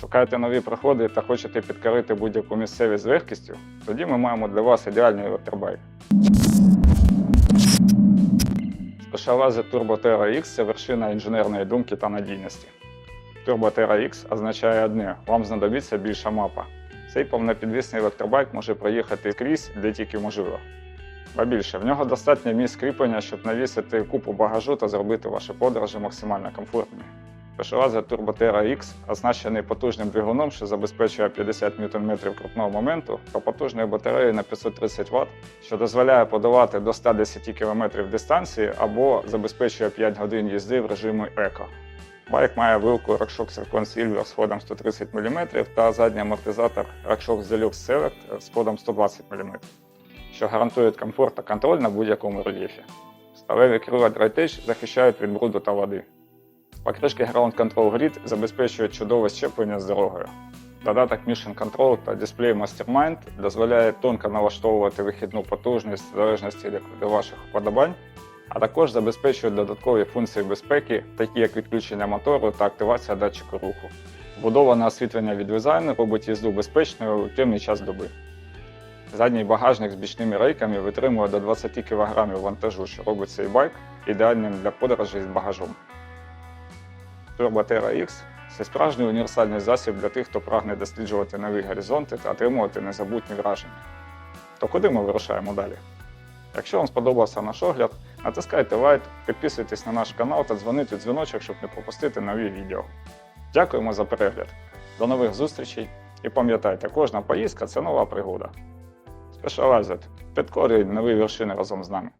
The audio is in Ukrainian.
Шукаєте нові проходи та хочете підкорити будь-яку місцевість з легкістю? Тоді ми маємо для вас ідеальний електробайк. Specialized Turbo Terra X – це вершина інженерної думки та надійності. Turbo Terra X означає одне: вам знадобиться більша мапа. Цей повнопідвісний електробайк може проїхати крізь, де тільки можливо. Ба більше, в нього достатньо місць кріплення, щоб навісити купу багажу та зробити ваші подорожі максимально комфортними. Specialized Turbo Terra X оснащений потужним двигуном, що забезпечує 50 Нм крутного моменту та потужною батареєю на 530 Вт, що дозволяє подолати до 110 км дистанції або забезпечує 5 годин їзди в режимі еко. Байк має вилку RockShox Recon Silver з ходом 130 мм та задній амортизатор RockShox Deluxe Select з ходом 120 мм, що гарантують комфорт та контроль на будь-якому рельєфі. Сталеві крила DryTech захищають від бруду та води. Покришки Ground Control Grid забезпечують чудове щеплення з дорогою. Додаток Mission Control та дисплей Mastermind дозволяє тонко налаштовувати вихідну потужність в залежності від ваших вподобань, а також забезпечують додаткові функції безпеки, такі як відключення мотору та активація датчику руху. Вбудоване освітлення від дизайну робить їзду безпечною у темний час доби. Задній багажник з бічними рейками витримує до 20 кг вантажу, що робить цей байк ідеальним для подорожей з багажом. Turbo X це справжній універсальний засіб для тих, хто прагне досліджувати нові горизонти та отримувати незабутні враження. То куди ми вирушаємо далі? Якщо вам сподобався наш огляд, натискайте лайк, підписуйтесь на наш канал та дзвоніть у дзвіночок, щоб не пропустити нові відео. Дякуємо за перегляд. До нових зустрічей і пам'ятайте, кожна поїздка це нова пригода. Specialized. Підкорюй нові вершини разом з нами.